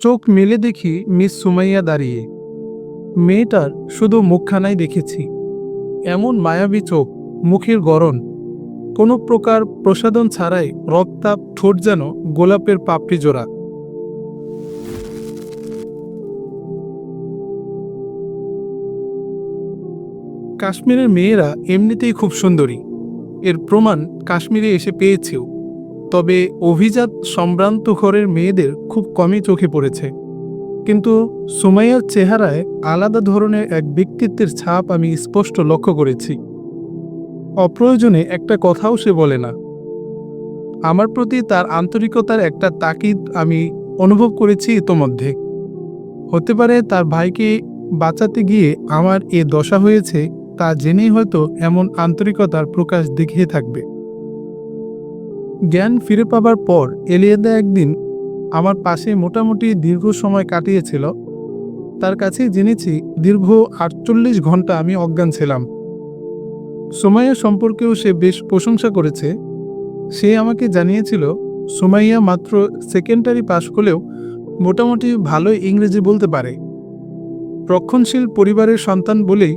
চোখ মেলে দেখি মিস সুমাইয়া দাঁড়িয়ে। মেয়েটার শুধু মুখখানাই দেখেছি। এমন মায়াবী চোখ, মুখের গড়ন। কোনো প্রকার প্রসাদন ছাড়াই রক্তাপ ঠোঁট যেন গোলাপের পাপড়ি জোড়া। কাশ্মীরের মেয়েরা এমনিতেই খুব সুন্দরী। এর প্রমাণ কাশ্মীরে এসে পেয়েছেও। তবে অভিজাত সম্ভ্রান্ত ঘরের মেয়েদের খুব কমই চোখে পড়েছে। কিন্তু সুমাইয়ার চেহারায় আলাদা ধরনের এক ব্যক্তিত্বের ছাপ আমি স্পষ্ট লক্ষ্য করেছি। অপ্রয়োজনে একটা কথাও সে বলে না। আমার প্রতি তার আন্তরিকতার একটা তাকিদ আমি অনুভব করেছি ইতোমধ্যে। হতে পারে তার ভাইকে বাঁচাতে গিয়ে আমার এ দশা হয়েছে, তা জেনেই হয়তো এমন আন্তরিকতার প্রকাশ দেখিয়ে থাকবে। জ্ঞান ফিরে পাবার পর এলিয়েদা একদিন আমার পাশে মোটামুটি দীর্ঘ সময় কাটিয়েছিল। তার কাছে জেনেছি দীর্ঘ আটচল্লিশ ঘণ্টা আমি অজ্ঞান ছিলাম। সোমাইয়া সম্পর্কেও সে বেশ প্রশংসা করেছে। সে আমাকে জানিয়েছিল, সোমাইয়া মাত্র সেকেন্ডারি পাশ করলেও মোটামুটি ভালোই ইংরেজি বলতে পারে। রক্ষণশীল পরিবারের সন্তান বলেই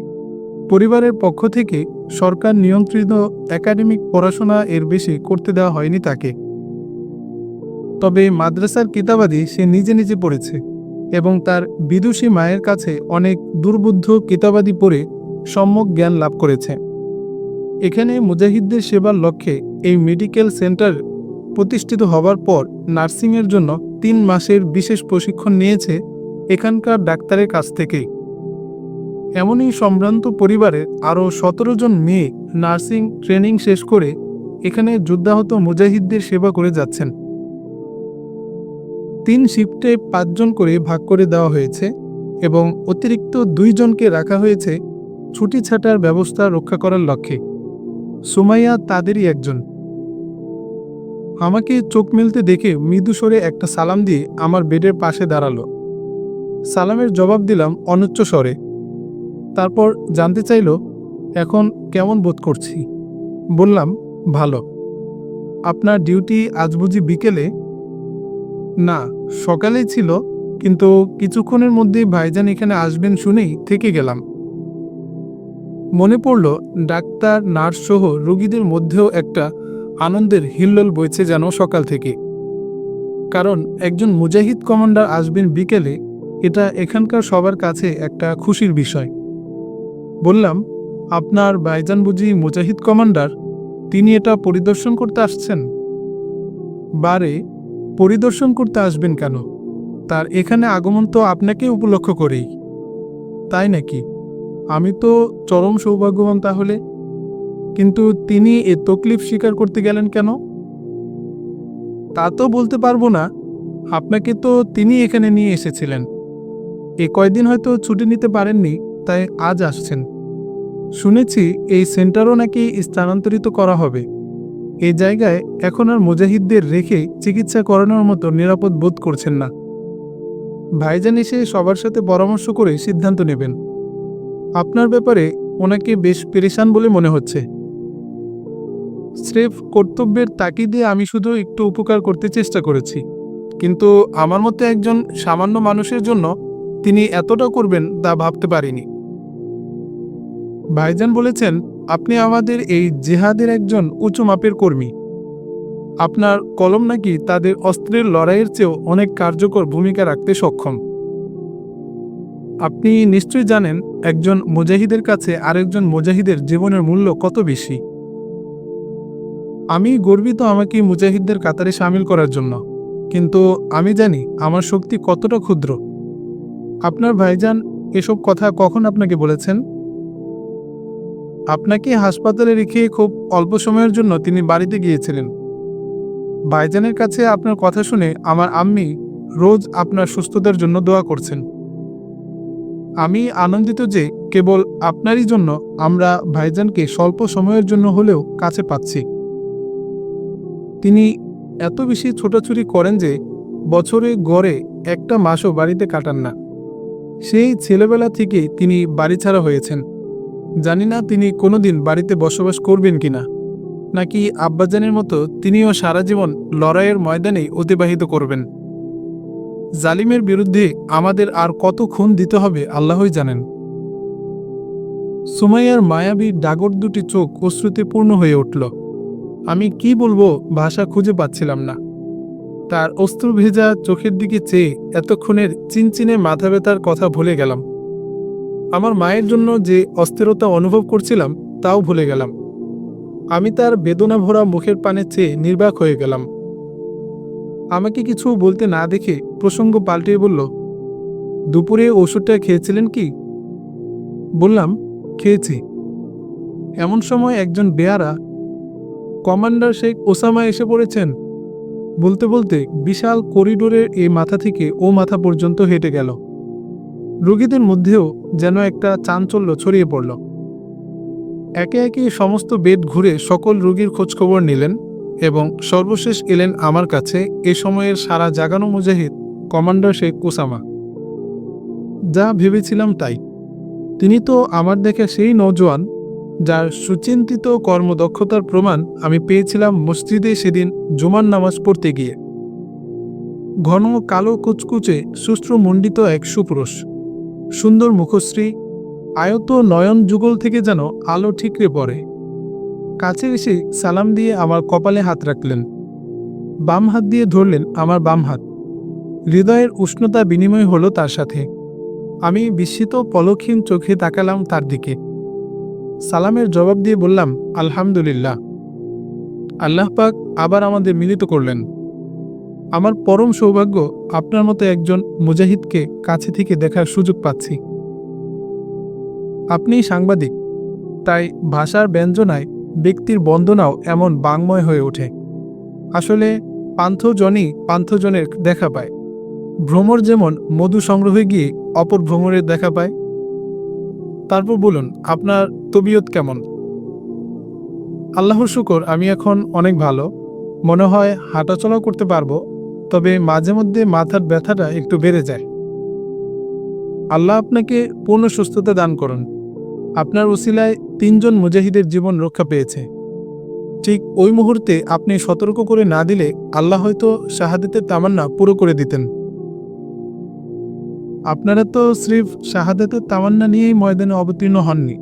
পরিবারের পক্ষ থেকে সরকার নিয়ন্ত্রিত একাডেমিক পড়াশোনা এর বেশি করতে দেওয়া হয়নি তাকে। তবে মাদ্রাসার কিতাবাদি সে নিজে নিজে পড়েছে এবং তার বিদুষী মায়ের কাছে অনেক দুর্বুদ্ধ কিতাবাদি পড়ে সম্যক জ্ঞান লাভ করেছে। এখানে মুজাহিদদের সেবার লক্ষ্যে এই মেডিকেল সেন্টার প্রতিষ্ঠিত হবার পর নার্সিংয়ের জন্য তিন মাসের বিশেষ প্রশিক্ষণ নিয়েছে এখানকার ডাক্তারের কাছ থেকেই। এমনই সম্ভ্রান্ত পরিবারের আরও সতেরো জন মেয়ে নার্সিং ট্রেনিং শেষ করে এখানে যুদ্ধাহত মুজাহিদদের সেবা করে যাচ্ছেন। তিন শিফটে পাঁচজন করে ভাগ করে দেওয়া হয়েছে এবং অতিরিক্ত দুইজনকে রাখা হয়েছে ছুটি ছাটার ব্যবস্থা রক্ষা করার লক্ষ্যে। সুমাইয়া তাদেরই একজন। আমাকে চোখ মেলতে দেখে মৃদু স্বরে একটা সালাম দিয়ে আমার বেডের পাশে দাঁড়াল। সালামের জবাব দিলাম অনুচ্চ স্বরে। তারপর জানতে চাইল, এখন কেমন বোধ করছি? বললাম, ভালো। আপনার ডিউটি আজ বুঝি বিকেলে? না, সকালেই ছিল, কিন্তু কিছুক্ষণের মধ্যেই ভাইজান এখানে আসবেন শুনেই থেকে গেলাম। মনে পড়ল, ডাক্তার নার্স সহ রোগীদের মধ্যেও একটা আনন্দের হিল্লোল বইছে যেন সকাল থেকে। কারণ একজন মুজাহিদ কমান্ডার আসবেন বিকেলে, এটা এখানকার সবার কাছে একটা খুশির বিষয়। বললাম, আপনার বাইজান বুঝি মুজাহিদ কমান্ডার? তিনি এটা পরিদর্শন করতে আসছেন? বারে, পরিদর্শন করতে আসবেন কেন? তার এখানে আগমন তো আপনাকে উপলক্ষ করেই। তাই নাকি? আমি তো চরম সৌভাগ্যবান তাহলে। কিন্তু তিনি এ তকলিফ স্বীকার করতে গেলেন কেন? তা তো বলতে পারব না। আপনাকে তো তিনি এখানে নিয়ে এসেছিলেন। এ কয়দিন হয়তো ছুটি নিতে পারেননি। তাই আজ আসছেন। শুনেছি এই সেন্টারও নাকি স্থানান্তরিত করা হবে। এই জায়গায় এখন আর মুজাহিদদের রেখে চিকিৎসা করানোর মতো নিরাপদ বোধ করছেন না। ভাইজান এসে সবার সাথে পরামর্শ করে সিদ্ধান্ত নেবেন। আপনার ব্যাপারে ওনাকে বেশ পেরেশান বলে মনে হচ্ছে। স্রেফ কর্তব্যের তাকিদে আমি শুধু একটু উপকার করতে চেষ্টা করেছি। কিন্তু আমার মতো একজন সামান্য মানুষের জন্য তিনি এতটা করবেন তা ভাবতে পারিনি। ভাইজান বলেছেন, আপনি আমাদের এই জেহাদের একজন উঁচু মাপের কর্মী। আপনার কলম নাকি তাদের অস্ত্রের লড়াইয়ের চেয়েও অনেক কার্যকর ভূমিকা রাখতে সক্ষম। আপনি নিশ্চয়ই জানেন, একজন মুজাহিদের কাছে আরেকজন মুজাহিদের জীবনের মূল্য কত বেশি। আমি গর্বিত আমাকে মুজাহিদদের কাতারে সামিল করার জন্য। কিন্তু আমি জানি, আমার শক্তি কতটা ক্ষুদ্র। আপনার ভাইজান, এসব কথা কখন আপনাকে বলেছেন? আপনাকে হাসপাতালে রেখে খুব অল্প সময়ের জন্য তিনি বাড়িতে গিয়েছিলেন। ভাইজানের কাছে আপনার কথা শুনে আমার আম্মি রোজ আপনার সুস্থতার জন্য দোয়া করছেন। আমি আনন্দিত যে কেবল আপনারই জন্য আমরা ভাইজানকে স্বল্প সময়ের জন্য হলেও কাছে পাচ্ছি। তিনি এত বেশি ছোটাছুটি করেন যে বছরে গড়ে একটা মাসও বাড়িতে কাটান না। সেই ছেলেবেলা থেকেই তিনি বাড়ি ছাড়া হয়েছেন। জানি না তিনি কোনোদিন বাড়িতে বসবাস করবেন কিনা। নাকি আব্বাজানের মতো তিনিও সারা জীবন লড়াইয়ের ময়দানেই অতিবাহিত করবেন। জালিমের বিরুদ্ধে আমাদের আর কত খুন দিতে হবে আল্লাহই জানেন। সুমাইয়ার মায়াবী ডাগর দুটি চোখ অশ্রুতে পূর্ণ হয়ে উঠল। আমি কি বলব ভাষা খুঁজে পাচ্ছিলাম না। তার অস্ত্র ভেজা চোখের দিকে চেয়ে এতক্ষণের চিনচিনে মাথা ব্যথার কথা ভুলে গেলাম। আমার মায়ের জন্য যে অস্থিরতা অনুভব করছিলাম, তাও ভুলে গেলাম। আমি তার বেদনা ভরা মুখের পানে চেয়ে নির্বাক হয়ে গেলাম। আমাকে কিছু বলতে না দেখে প্রসঙ্গ পাল্টিয়ে বলল, দুপুরে ওষুধটা খেয়েছিলেন কি? বললাম, খেয়েছি। এমন সময় একজন বেয়ারা, কমান্ডার শেখ ওসামা এসে পড়েছেন। বলতে বলতে বিশাল করিডোরের এই মাথা থেকে ও মাথা পর্যন্ত হেঁটে গেল। রোগীদের মধ্যেও যেন একটা চাঞ্চল্য ছড়িয়ে পড়ল। একে একে সমস্ত বেড ঘুরে সকল রোগীর খোঁজখবর নিলেন এবং সর্বশেষ এলেন আমার কাছে এ সময়ের সারা জাগানো মুজাহিদ, কমান্ডার শেখ কুসামা। যা ভেবেছিলাম তাই। তিনি তো আমার দেখে সেই নৌজওয়ান যার সুচিন্তিত কর্মদক্ষতার প্রমাণ আমি পেয়েছিলাম মসজিদে সেদিন জুমার নামাজ পড়তে গিয়ে। ঘন কালো কুচকুচে শুশ্রমণ্ডিত এক সুপুরুষ। সুন্দর মুখশ্রী, আয়ত নয়ন যুগল থেকে যেন আলো ঠিকরে পড়ে। কাছে এসে সালাম দিয়ে আমার কপালে হাত রাখলেন। বাম হাত দিয়ে ধরলেন আমার বাম হাত। হৃদয়ের উষ্ণতা বিনিময় হলো তার সাথে। আমি বিস্মিত পলকহীন চোখে তাকালাম তার দিকে। সালামের জবাব দিয়ে বললাম, আলহামদুলিল্লাহ। আল্লাহ পাক আবার আমাদের মিলিত করলেন। আমার পরম সৌভাগ্য আপনার মতো একজন মুজাহিদকে কাছে থেকে দেখার সুযোগ পাচ্ছি। আপনি সাংবাদিক, তাই ভাষার ব্যঞ্জনায় ব্যক্তির বন্দনাও এমন বাংময় হয়ে ওঠে। আসলে পান্থজনই পান্থজনের দেখা পায়। ভ্রমর যেমন মধু সংগ্রহে গিয়ে অপর ভ্রমরের দেখা পায়। তারপর বলুন, আপনার তবিয়ত কেমন? আল্লাহর শুকর, আমি এখন অনেক ভালো। মনে হয় হাঁটাচলা করতে পারব। তবে মাঝে মধ্যে মাথার ব্যথাটা একটু বেড়ে যায়। আল্লাহ আপনাকে পূর্ণ সুস্থতা দান করুন। আপনার ওসিলায় তিনজন মুজাহিদের জীবন রক্ষা পেয়েছে। ঠিক ওই মুহূর্তে আপনি সতর্ক করে না দিলে আল্লাহ হয়তো শাহাদাতের তামান্না পুরো করে দিতেন। আপনারা তো স্রিফ শাহাদাতের তামান্না নিয়েই ময়দানে অবতীর্ণ হননি,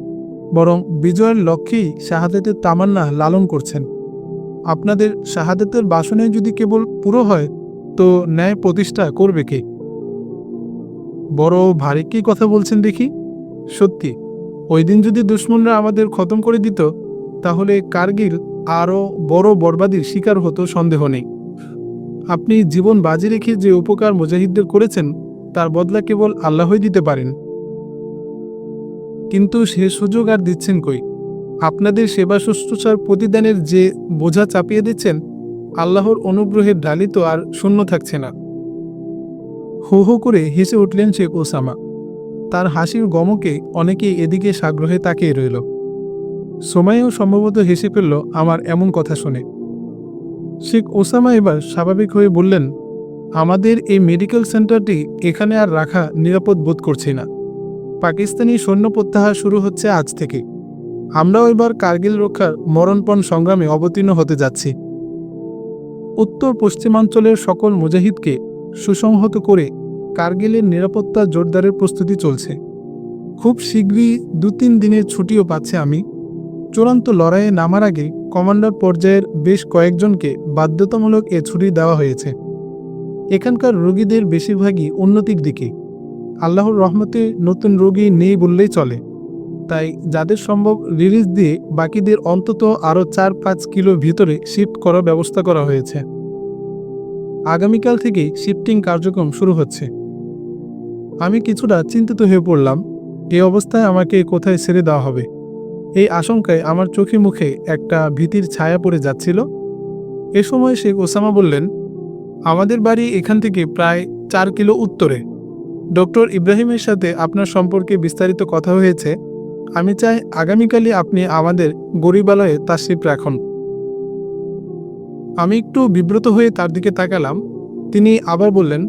বরং বিজয়ের লক্ষ্যেই শাহাদাতের তামান্না লালন করছেন। আপনাদের শাহাদাতের বাসনে যদি কেবল পুরো হয় তো ন্যায় প্রতিষ্ঠা করবে কে? বড় ভারী কি কথা বলছেন দেখি। সত্যি, ওই দিন যদি দুশ্মনরা আমাদের খতম করে দিত, তাহলে কার্গিল আরও বড় বরবাদির শিকার হতো, সন্দেহ নেই। আপনি জীবন বাজি রেখে যে উপকার মুজাহিদদের করেছেন, তার বদলা কেবল আল্লাহই দিতে পারেন। কিন্তু সে সুযোগ আর দিচ্ছেন কই? আপনাদের সেবা শুশ্রূষার প্রতিদানের যে বোঝা চাপিয়ে দিচ্ছেন আল্লাহর অনুগ্রহের ডালি তো আর শূন্য থাকছে না। হো হো করে হেসে উঠলেন শেখ ওসামা। তার হাসির গমকে অনেকেই এদিকে সাগ্রহে তাকিয়ে রইল। সময়েও সম্ভবত হেসে ফেলল, আমার এমন কথা শুনে। শেখ ওসামা এবার স্বাভাবিক হয়ে বললেন, আমাদের এই মেডিকেল সেন্টারটি এখানে আর রাখা নিরাপদ বোধ করছি না। পাকিস্তানি সৈন্য প্রত্যাহার শুরু হচ্ছে আজ থেকে। আমরাও এবার কার্গিল রক্ষার মরণপণ সংগ্রামে অবতীর্ণ হতে যাচ্ছি। উত্তর পশ্চিমাঞ্চলের সকল মুজাহিদকে সুসংহত করে কার্গিলের নিরাপত্তা জোরদারের প্রস্তুতি চলছে। খুব শীঘ্রই দু তিন দিনের ছুটিও পাচ্ছে আমি। চূড়ান্ত লড়াইয়ে নামার আগে কমান্ডার পর্যায়ের বেশ কয়েকজনকে বাধ্যতামূলক এ ছুটি দেওয়া হয়েছে। এখানকার রোগীদের বেশিরভাগই উন্নতির দিকে। আল্লাহর রহমতে নতুন রোগী নেই বললেই চলে। তাই যাদের সম্ভব রিলিজ দিয়ে বাকিদের অন্তত আরও চার পাঁচ কিলো ভিতরে শিফট করার ব্যবস্থা করা হয়েছে। আগামীকাল থেকেই শিফটিং কার্যক্রম শুরু হচ্ছে। আমি কিছুটা চিন্তিত হয়ে পড়লাম, এই অবস্থায় আমাকে কোথায় ছেড়ে দেওয়া হবে? এই আশঙ্কায় আমার চোখে মুখে একটা ভীতির ছায়া পড়ে যাচ্ছিল। এ সময় শেখ ওসামা বললেন, আমাদের বাড়ি এখান থেকে প্রায় চার কিলো উত্তরে। ডক্টর ইব্রাহিমের সাথে আপনার সম্পর্কে বিস্তারিত কথা হয়েছে। আমি চাই আগামীকালই আপনি আমাদের গরিবালয়ে তাশরিফ রাখুন। আমি একটু বিব্রত হয়ে তার দিকে তাকালাম। তিনি আবার বললেন,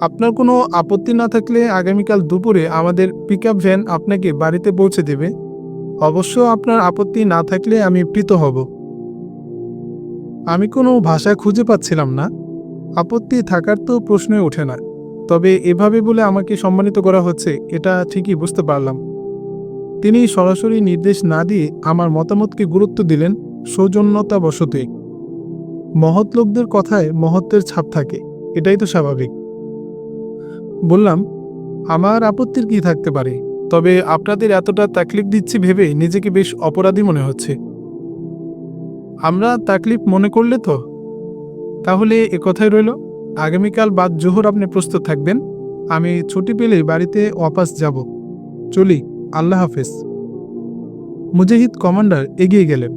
আপনার কোনো আপত্তি না থাকলে আগামীকাল দুপুরে আমাদের পিক আপ ভ্যান আপনাকে বাড়িতে পৌঁছে দেবে। অবশ্য আপনার আপত্তি না থাকলে আমি প্রীত হব। আমি কোনো ভাষা খুঁজে পাচ্ছিলাম না। আপত্তি থাকার তো প্রশ্নই ওঠে না। তবে এভাবে বলে আমাকে সম্মানিত করা হচ্ছে, এটা ঠিকই বুঝতে পারলাম। তিনি সরাসরি নির্দেশ না দিয়ে আমার মতামতকে গুরুত্ব দিলেন সৌজন্যতা সৌজন্যতাবশতই মহৎ লোকদের কথায় মহত্বের ছাপ থাকে, এটাই তো স্বাভাবিক। বললাম, আমার আপত্তির কি থাকতে পারে? তবে আপনাদের এতটা তাকলিফ দিচ্ছি ভেবে নিজেকে বেশ অপরাধী মনে হচ্ছে। আমরা তাকলিফ মনে করলে তো? তাহলে এ কথাই রইল, আগামীকাল বাদ জোহর আপনি প্রস্তুত থাকবেন, আমি ছুটি পেলে বাড়িতে ওয়াপাস যাব। চলি। আল্লাহ হাফেজ। মুজাহিদ কমান্ডার এগিয়ে গেলেন।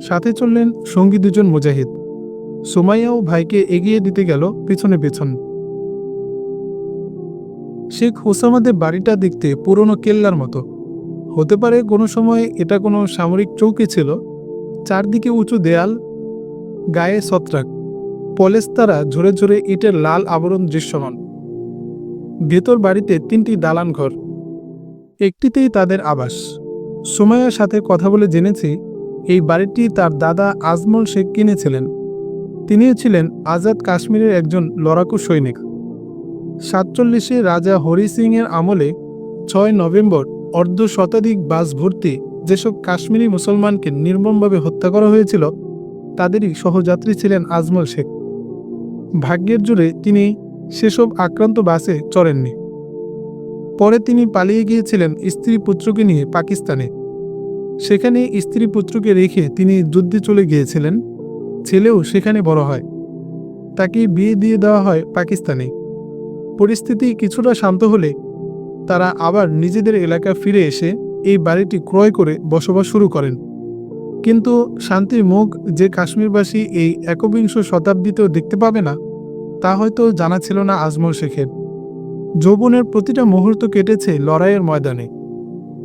সাথে চললেন সঙ্গী দুজন মুজাহিদ। সোমাইয়াও ভাইকে এগিয়ে দিতে গেল পেছনে পেছন। শেখ হোসামাদের বাড়িটা দেখতে পুরনো কেল্লার মতো। হতে পারে কোনো সময় এটা কোনো সামরিক চৌকি ছিল। চারদিকে উঁচু দেয়াল, গায়ে ছত্রাক পলেস্তারা ঝরে ঝরে ইটের লাল আবরণ দৃশ্যমান। ভেতর বাড়িতে তিনটি দালান ঘর। একটিতেই তাদের আবাস। সুমাইয়ার সাথে কথা বলে জেনেছি, এই বাড়িটি তার দাদা আজমল শেখ কিনেছিলেন। তিনিও ছিলেন আজাদ কাশ্মীরের একজন লড়াকু সৈনিক। সাতচল্লিশে রাজা হরি সিংয়ের আমলে ছয় নভেম্বর অর্ধ শতাধিক বাস ভর্তি যেসব কাশ্মীরি মুসলমানকে নির্মমভাবে হত্যা করা হয়েছিল, তাদেরই সহযাত্রী ছিলেন আজমল শেখ। ভাগ্যের জোরে তিনি সেসব আক্রান্ত বাসে চড়েননি। পরে তিনি পালিয়ে গিয়েছিলেন স্ত্রী পুত্রকে নিয়ে পাকিস্তানে। সেখানে স্ত্রী পুত্রকে রেখে তিনি যুদ্ধে চলে গিয়েছিলেন। ছেলেও সেখানে বড় হয়। তাকে বিয়ে দিয়ে দেওয়া হয় পাকিস্তানে। পরিস্থিতি কিছুটা শান্ত হলে তারা আবার নিজেদের এলাকা ফিরে এসে এই বাড়িটি ক্রয় করে বসবাস শুরু করেন। কিন্তু শান্তির মুখ যে কাশ্মীরবাসী এই একবিংশ শতাব্দীতেও দেখতে পাবে না, তা হয়তো জানা ছিল না আজমল শেখের। যৌবনের প্রতিটা মুহূর্ত কেটেছে লড়াইয়ের ময়দানে।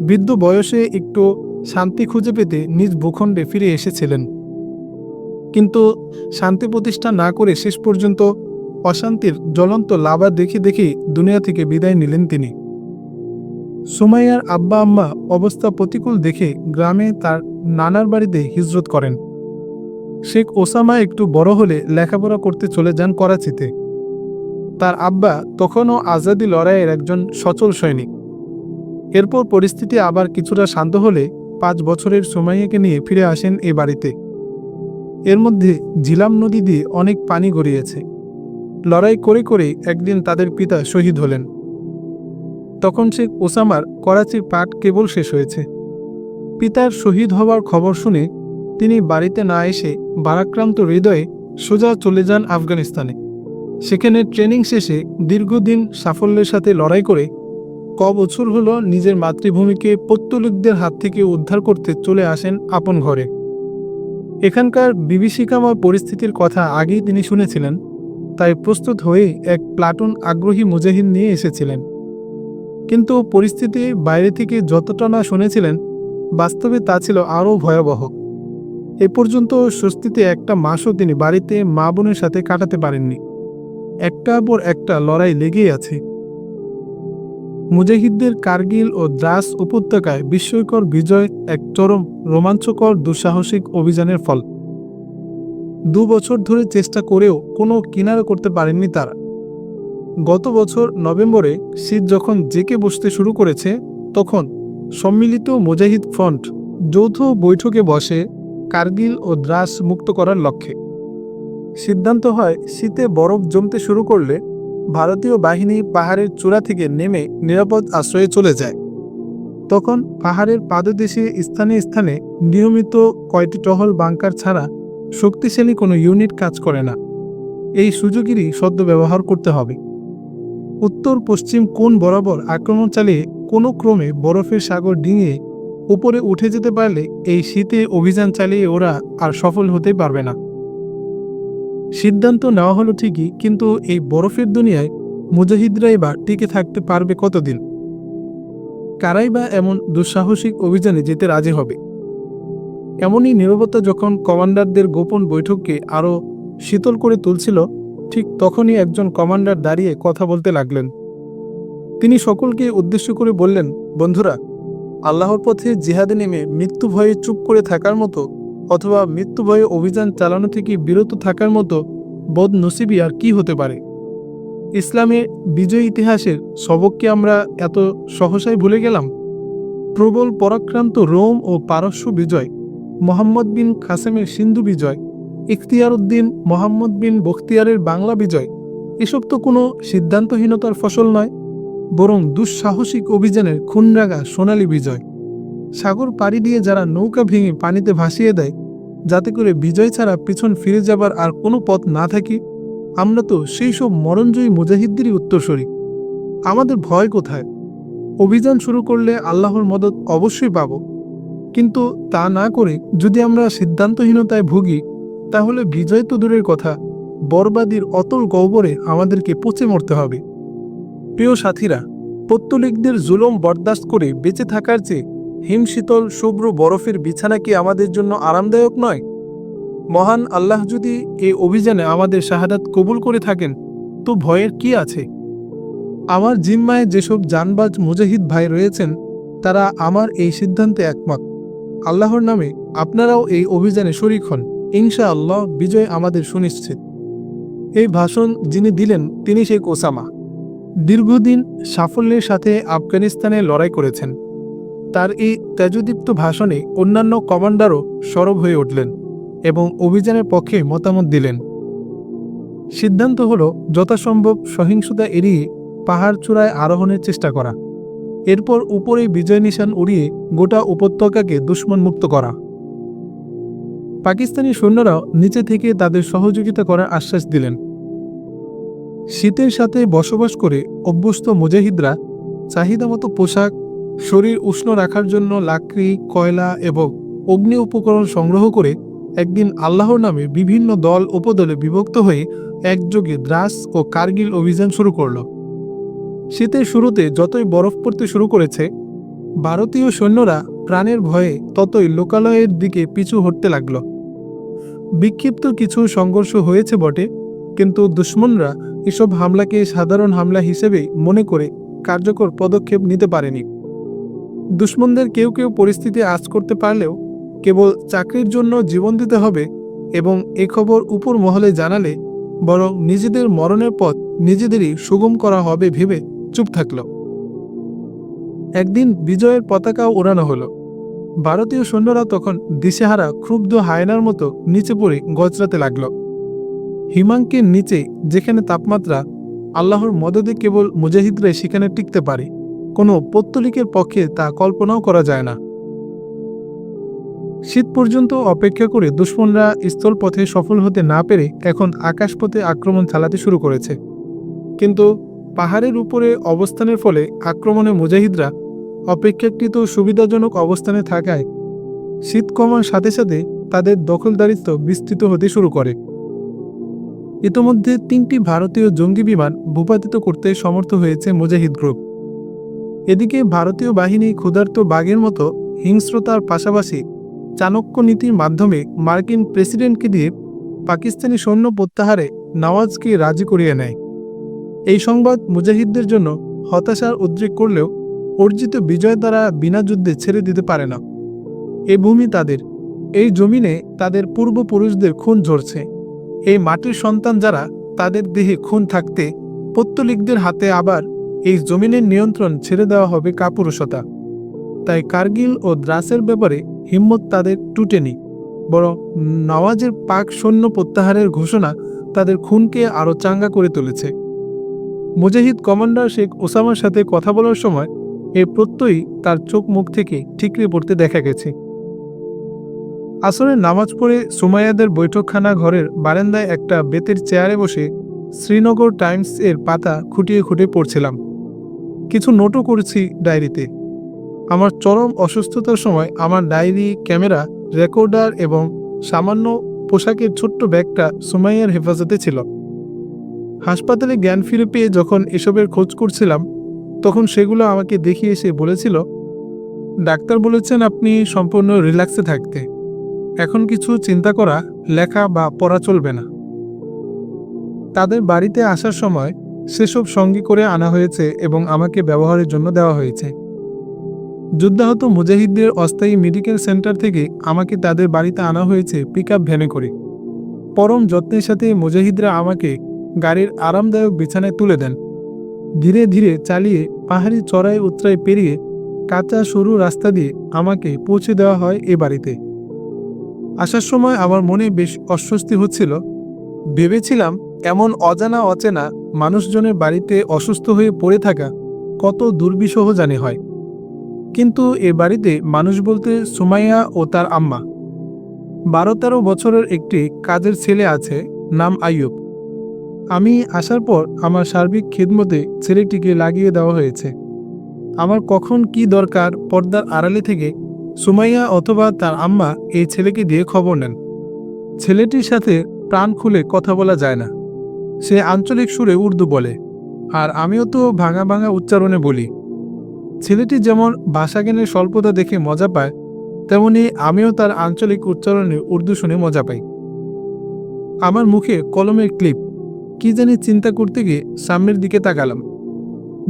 বৃদ্ধ বয়সে একটু শান্তি খুঁজে পেতে নিজ ভূখণ্ডে ফিরে এসেছিলেন। কিন্তু শান্তি প্রতিষ্ঠা না করে শেষ পর্যন্ত অশান্তির জ্বলন্ত লাভা দেখে দেখে দুনিয়া থেকে বিদায় নিলেন তিনি। সুমাইয়ার আব্বা আম্মা অবস্থা প্রতিকূল দেখে গ্রামে তার নানার বাড়িতে হিজরত করেন। শেখ ওসামা একটু বড় হলে লেখাপড়া করতে চলে যান করাচিতে। তার আব্বা তখনও আজাদি লড়াইয়ের একজন সচল সৈনিক। এরপর পরিস্থিতি আবার কিছুটা শান্ত হলে পাঁচ বছরের সুমাইয়াকে নিয়ে ফিরে আসেন এ বাড়িতে। এর মধ্যে ঝিলাম নদী দিয়ে অনেক পানি গড়িয়েছে। লড়াই করে করে একদিন তাদের পিতা শহীদ হলেন। তখন শেখ ওসামার করাচির পাঠ কেবল শেষ হয়েছে। পিতার শহীদ হওয়ার খবর শুনে তিনি বাড়িতে না এসে বারাক্রান্ত হৃদয়ে সোজা চলে যান আফগানিস্তানে। সেখানে ট্রেনিং শেষে দীর্ঘদিন সাফল্যের সাথে লড়াই করে ক বছর হলো নিজের মাতৃভূমিকে পত্তলিকদের হাত থেকে উদ্ধার করতে চলে আসেন আপন ঘরে। এখানকার বিভীষিকাময় পরিস্থিতির কথা আগেই তিনি শুনেছিলেন, তাই প্রস্তুত হয়ে এক প্লাটুন আগ্রহী মুজাহিদ নিয়ে এসেছিলেন। কিন্তু পরিস্থিতি বাইরে থেকে যতটা না শুনেছিলেন, বাস্তবে তা ছিল আরও ভয়াবহ। এ পর্যন্ত স্বস্তিতে একটা মাসও তিনি বাড়িতে মা বোনের সাথে কাটাতে পারেননি। একটা পর একটা লড়াই লেগেই আছে। মুজাহিদদের কার্গিল ও দ্রাস উপত্যকায় বিস্ময়কর বিজয়, এক চরম রোমাঞ্চকর দুঃসাহসিক অভিযানের ফল। দু বছর ধরে চেষ্টা করেও কোনো কিনারা করতে পারেননি তারা। গত বছর নভেম্বরে শীত যখন জেকে বসতে শুরু করেছে, তখন সম্মিলিত মুজাহিদ ফ্রন্ট যৌথ বৈঠকে বসে কার্গিল ও দ্রাস মুক্ত করার লক্ষ্যে। সিদ্ধান্ত হয় শীতে বরফ জমতে শুরু করলে ভারতীয় বাহিনী পাহাড়ের চূড়া থেকে নেমে নিরাপদ আশ্রয়ে চলে যায়। তখন পাহাড়ের পাদদেশে স্থানে স্থানে নিয়মিত কয়টি টহল বাংকার ছাড়া শক্তিশালী কোনো ইউনিট কাজ করে না। এই সুযোগেরই সদ্য ব্যবহার করতে হবে। উত্তর পশ্চিম কোন বরাবর আক্রমণ চালিয়ে কোনো ক্রমে বরফের সাগর ডিঙিয়ে উপরে উঠে যেতে পারলে এই শীতে অভিযান চালিয়ে ওরা আর সফল হতে পারবে না। সিদ্ধান্ত নেওয়া হলো ঠিকই, কিন্তু এই বরফের দুনিয়ায় মুজাহিদরা এবার টিকে থাকতে পারবে কতদিন? কারাই বা এমন দুঃসাহসিক অভিযানে যেতে রাজি হবে? এমনই নিরবতা যখন কমান্ডারদের গোপন বৈঠককে আরও শীতল করে তুলছিল, ঠিক তখনই একজন কমান্ডার দাঁড়িয়ে কথা বলতে লাগলেন। তিনি সকলকে উদ্দেশ্য করে বললেন, বন্ধুরা, আল্লাহর পথে জিহাদে নেমে মৃত্যু ভয়ে চুপ করে থাকার মতো অথবা মৃত্যু ভয়ে অভিযান চালানো থেকে বিরত থাকার মতো বদ নসিবি আর কি হতে পারে? ইসলামের বিজয় ইতিহাসের সবককে আমরা এত সহসায় ভুলে গেলাম? প্রবল পরাক্রান্ত রোম ও পারস্য বিজয়, মোহাম্মদ বিন খাসেমের সিন্ধু বিজয় ইখতিয়ার উদ্দিন মোহাম্মদ বিন বখতিয়ারের বাংলা বিজয়, এসব তো কোনো সিদ্ধান্তহীনতার ফসল নয়, বরং দুঃসাহসিক অভিযানের খুনরাগা সোনালী বিজয়। সাগর পাড়ি দিয়ে যারা নৌকা ভেঙে পানিতে ভাসিয়ে দেয়, যাতে করে বিজয় ছাড়া পিছন ফিরে যাবার আর কোনো পথ না থাকে, আমরা তো সেই সব মরণজয়ী মুজাহিদদেরই উত্তরসূরি আমাদের ভয় কোথায়? অভিযান শুরু করলে আল্লাহর মদত অবশ্যই পাব। কিন্তু তা না করে যদি আমরা সিদ্ধান্তহীনতায় ভুগি, তাহলে বিজয় তো দূরের কথা, বরবাদির অতল গহ্বরে আমাদেরকে পচে মরতে হবে। প্রিয় সাথীরা, পত্তলিকদের জুলম বরদাস্ত করে বেঁচে থাকার চেয়ে হিমশীতল শুভ্র বরফের বিছানা কি আমাদের জন্য আরামদায়ক নয়? মহান আল্লাহ যদি এই অভিযানে আমাদের শাহাদাত কবুল করে থাকেন, তো ভয়ের কি আছে? আমার জিম্মায় যেসব জানবাজ মুজাহিদ ভাই রয়েছেন, তারা আমার এই সিদ্ধান্তে একমত। আল্লাহর নামে আপনারাও এই অভিযানে শরিক হন ইনশা আল্লাহ বিজয় আমাদের সুনিশ্চিত। এই ভাষণ যিনি দিলেন, তিনি শেখ ওসামা। দীর্ঘদিন সাফল্যের সাথে আফগানিস্তানে লড়াই করেছেন। তার এই তেজদীপ্ত ভাষণে অন্যান্য কমান্ডারও সরব হয়ে উঠলেন এবং অভিযানের পক্ষে মতামত দিলেন। সিদ্ধান্ত হল যথাসম্ভব সহিংসতা এড়িয়ে পাহাড় চূড়ায় আরোহণের চেষ্টা করা। এরপর উপরে বিজয় নিশান উড়িয়ে গোটা উপত্যকাকে দুশ্মন মুক্ত করা। পাকিস্তানি সৈন্যরাও নিচে থেকে তাদের সহযোগিতা করার আশ্বাস দিলেন। শীতের সাথে বসবাস করে অভ্যস্ত মুজাহিদরা চাহিদামতো পোশাক শরীর উষ্ণ রাখার জন্য লাকড়ি, কয়লা এবং অগ্নি উপকরণ সংগ্রহ করে একদিন আল্লাহর নামে বিভিন্ন দল উপদলে বিভক্ত হয়ে একযোগে দ্রাস ও কার্গিল অভিযান শুরু করল। শীতের শুরুতে যতই বরফ পড়তে শুরু করেছে, ভারতীয় সৈন্যরা প্রাণের ভয়ে ততই লোকালয়ের দিকে পিছু হটতে লাগল। বিক্ষিপ্ত কিছু সংঘর্ষ হয়েছে বটে, কিন্তু দুশ্মনরা এসব হামলাকে সাধারণ হামলা হিসেবেই মনে করে কার্যকর পদক্ষেপ নিতে পারেনি। দুশ্মনদের কেউ কেউ পরিস্থিতি আজ করতে পারলেও কেবল চাকরির জন্য জীবন দিতে হবে এবং এ খবর উপর মহলে জানালে বরং নিজেদের মরণের পথ নিজেদেরই সুগম করা হবে ভেবে চুপ থাকল। একদিন বিজয়ের পতাকাও ওড়ানো হলো। ভারতীয় সৈন্যরা তখন দিশেহারা ক্ষুব্ধ হায়নার মতো নিচে পড়ে গজরাতে লাগল। হিমাঙ্কের নিচে যেখানে তাপমাত্রা, আল্লাহর মদদে কেবল মুজাহিদরাই সেখানে টিকতে পারে। কোনো পত্তলিকের পক্ষে তা কল্পনাও করা যায় না। শীত পর্যন্ত অপেক্ষা করে দুশ্মনরা স্থলপথে সফল হতে না পেরে এখন আকাশপথে আক্রমণ চালাতে শুরু করেছে। কিন্তু পাহাড়ের উপরে অবস্থানের ফলে আক্রমণে মুজাহিদরা অপেক্ষাকৃত সুবিধাজনক অবস্থানে থাকায় শীত কমার সাথে সাথে তাদের দখলদারিত্ব বিস্তৃত হতে শুরু করে। ইতোমধ্যে তিনটি ভারতীয় জঙ্গি বিমান ভূপাতিত করতে সমর্থ হয়েছে মুজাহিদ গ্রুপ। এদিকে ভারতীয় বাহিনী ক্ষুধার্ত বাঘের মতো হিংস্রতার পাশাপাশি চাণক্য নীতির মাধ্যমে মার্কিন প্রেসিডেন্টকে দিয়ে পাকিস্তানি সৈন্য প্রত্যাহারে নওয়াজকে রাজি করিয়ে নেয়। এই সংবাদ মুজাহিদদের জন্য হতাশার উদ্রেক করলেও অর্জিত বিজয় দ্বারা বিনা যুদ্ধে ছেড়ে দিতে পারে না। এ ভূমি তাদের, এই জমিনে তাদের পূর্বপুরুষদের খুন ঝরছে। এই মাটির সন্তান যারা তাদের দেহে খুন থাকতে পত্তলিকদের হাতে আবার এই জমিনের নিয়ন্ত্রণ ছেড়ে দেওয়া হবে কাপুরুষতা। তাই কার্গিল ও দ্রাসের ব্যাপারে হিম্মত তাদের টুটেনি, বরং নওয়াজের পাক সৈন্য প্রত্যাহারের ঘোষণা তাদের খুনকে আরও চাঙ্গা করে তুলেছে। মুজাহিদ কমান্ডার শেখ ওসামার সাথে কথা বলার সময় এর প্রত্যয়ই তার চোখ মুখ থেকে ঠিকরে পড়তে দেখা গেছে। আসরের নামাজ পড়ে সুমাইয়াদের বৈঠকখানা ঘরের বারান্দায় একটা বেতের চেয়ারে বসে শ্রীনগর টাইমস এর পাতা খুঁটিয়ে খুঁটিয়ে পড়ছিলাম। কিছু নোটও করেছি ডায়েরিতে আমার চরম অসুস্থতার সময় আমার ডায়েরি ক্যামেরা রেকর্ডার এবং সামান্য পোশাকের ছোট্ট ব্যাগটা সুমাইয়ার হেফাজতে ছিল। হাসপাতালে জ্ঞান ফিরে পেয়ে যখন এসবের খোঁজ করছিলাম, তখন সেগুলো আমাকে দেখিয়ে এসে বলেছিল, ডাক্তার বলেছেন আপনি সম্পূর্ণ রিল্যাক্সে থাকতে। এখন কিছু চিন্তা করা, লেখা বা পড়া চলবে না। তাদের বাড়িতে আসার সময় সেসব সঙ্গী করে আনা হয়েছে এবং আমাকে ব্যবহারের জন্য দেওয়া হয়েছে। যুদ্ধাহত মুজাহিদদের অস্থায়ী মেডিকেল সেন্টার থেকে আমাকে তাদের বাড়িতে আনা হয়েছে পিক আপ ভ্যানে করে। পরম যত্নের সাথে মুজাহিদরা আমাকে গাড়ির আরামদায়ক বিছানায় তুলে দেন। ধীরে ধীরে চালিয়ে পাহাড়ি চড়াই উতরাই পেরিয়ে কাঁচা সরু রাস্তা দিয়ে আমাকে পৌঁছে দেওয়া হয় এ বাড়িতে। আসার সময় আমার মনে বেশ অস্বস্তি হচ্ছিল। ভেবেছিলাম এমন অজানা অচেনা মানুষজনের বাড়িতে অসুস্থ হয়ে পড়ে থাকা কত দুর্বিষহ জানে হয়। কিন্তু এ বাড়িতে মানুষ বলতে সুমাইয়া ও তার আম্মা। বারো তেরো বছরের একটি কাজের ছেলে আছে, নাম আইয়ুব। আমি আসার পর আমার সার্বিক খেদমতে ছেলেটিকে লাগিয়ে দেওয়া হয়েছে। আমার কখন কি দরকার পর্দার আড়ালে থেকে সুমাইয়া অথবা তার আম্মা এই ছেলেকে দিয়ে খবর নেন। ছেলেটির সাথে প্রাণ খুলে কথা বলা যায় না। সে আঞ্চলিক সুরে উর্দু বলে, আর আমিও তো ভাঙা ভাঙা উচ্চারণে বলি। ছেলেটি যেমন ভাষাজ্ঞানের স্বল্পতা দেখে মজা পায়, তেমনি আমিও তার আঞ্চলিক উচ্চারণে উর্দু শুনে মজা পাই। আমার মুখে কলমের ক্লিপ, কি জানি চিন্তা করতে গিয়ে সামনের দিকে তাকালাম।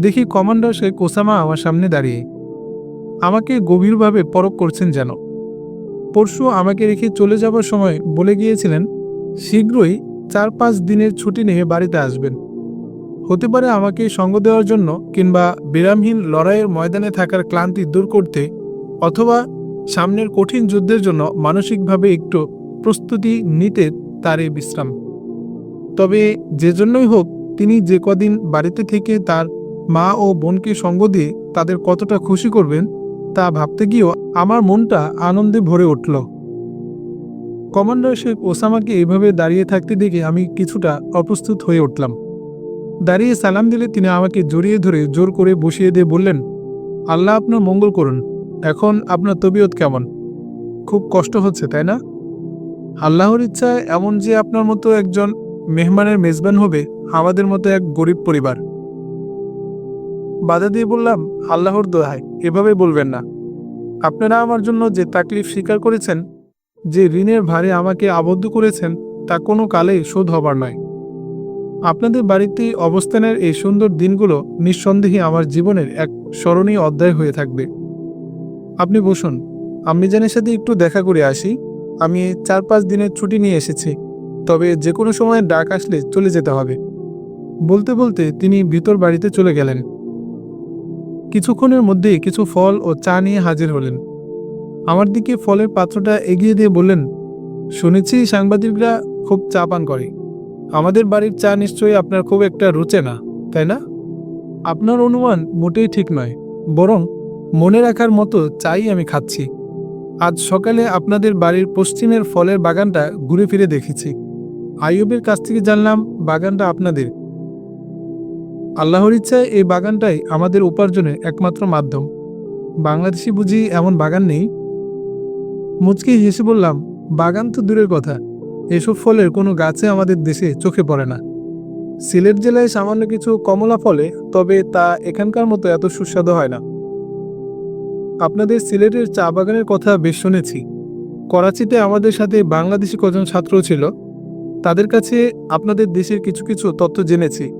দেখি কমান্ডার শেখ ওসামা আমার সামনে দাঁড়িয়ে। আমাকে গভীরভাবে পরখ করছেন যেন। পরশু আমাকে রেখে চলে যাবার সময় বলে গিয়েছিলেন, শীঘ্রই চার পাঁচ দিনের ছুটি নিয়ে বাড়িতে আসবেন। হতে পারে আমাকে সঙ্গ দেওয়ার জন্য কিংবা বিরামহীন লড়াইয়ের ময়দানে থাকার ক্লান্তি দূর করতে অথবা সামনের কঠিন যুদ্ধের জন্য মানসিকভাবে একটু প্রস্তুতি নিতে তার এই বিশ্রাম। তবে যে জন্যই হোক, তিনি যে কদিন বাড়িতে থেকে তার মা ও বোনকে সঙ্গ দিয়ে তাদের কতটা খুশি করবেন, তা ভাবতে গিয়েও আমার মনটা আনন্দে ভরে উঠল। কমান্ডার শেখ ওসামাকে এভাবে দাঁড়িয়ে থাকতে দেখে আমি কিছুটা অপ্রস্তুত হয়ে উঠলাম। দাঁড়িয়ে সালাম দিলে তিনি আমাকে জড়িয়ে ধরে জোর করে বসিয়ে দিয়ে বললেন, আল্লাহ আপনার মঙ্গল করুন। এখন আপনার তবিয়ত কেমন? খুব কষ্ট হচ্ছে, তাই না? আল্লাহর ইচ্ছায় এমন যে আপনার মতো একজন মেহমানের মেজবান হবে, আমাদের মতো এক গরিব পরিবার। বাধা দিয়ে বললাম, আল্লাহর দোহায়, এভাবে বলবেন না। আপনারা আমার জন্য যে তাকলিফ স্বীকার করেছেন যে ঋণের ভারে আমাকে আবদ্ধ করেছেন, তা কোনো কালেই শোধ হবার নয়। আপনাদের বাড়িতে অবস্থানের এই সুন্দর দিনগুলো নিঃসন্দেহে আমার জীবনের এক স্মরণীয় অধ্যায় হয়ে থাকবে। আপনি বসুন, আমি আম্মিজানের সাথে একটু দেখা করে আসি। আমি চার পাঁচ দিনের ছুটি নিয়ে এসেছি, তবে যে কোনো সময় ডাক আসলে চলে যেতে হবে। বলতে বলতে তিনি ভিতর বাড়িতে চলে গেলেন। কিছুক্ষণের মধ্যেই কিছু ফল ও চা নিয়ে হাজির হলেন। আমার দিকে ফলের পাত্রটা এগিয়ে দিয়ে বললেন, শুনেছি সাংবাদিকরা খুব চা পান করে। আমাদের বাড়ির চা নিশ্চয়ই আপনার খুব একটা রুচে না, তাই না? আপনার অনুমান মোটেই ঠিক নয়, বরং মনে রাখার মতো চাই আমি খাচ্ছি। আজ সকালে আপনাদের বাড়ির পশ্চিমের ফলের বাগানটা ঘুরে ফিরে দেখেছি। আইয়ুবের কাছ থেকে জানলাম বাগানটা আপনাদের। আল্লাহর ইচ্ছায় এই বাগানটাই আমাদের উপার্জনের একমাত্র মাধ্যম। বাংলাদেশি বুঝি এমন বাগান নেই মুচকি হেসে বললাম, বাগান তো দূরের কথা, এসব ফলের কোনো গাছে আমাদের দেশে চোখে পড়ে না। সিলেট জেলায় সামান্য কিছু কমলা ফলে, তবে তা এখানকার মতো এত সুস্বাদু হয় না। আপনাদের সিলেটের চা বাগানের কথা বেশ শুনেছি। করাচিতে আমাদের সাথে বাংলাদেশি কজন ছাত্র ছিল। তাদের কাছে আপনাদের দেশের কিছু কিছু তথ্য জেনেছি।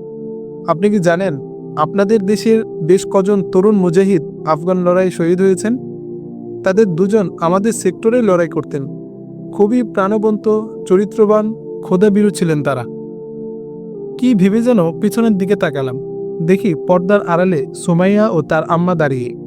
আপনি কি জানেন, আপনাদের দেশের বেশ কজন তরুণ মুজাহিদ আফগান লড়াই শহীদ হয়েছেন? তাদের দুজন আমাদের সেক্টরে লড়াই করতেন। খুবই প্রাণবন্ত, চরিত্রবান, খোদাবিরু ছিলেন তারা। কি ভেবে যেন পিছনের দিকে তাকালাম। দেখি পর্দার আড়ালে সোমাইয়া ও তার আম্মা দাঁড়িয়ে।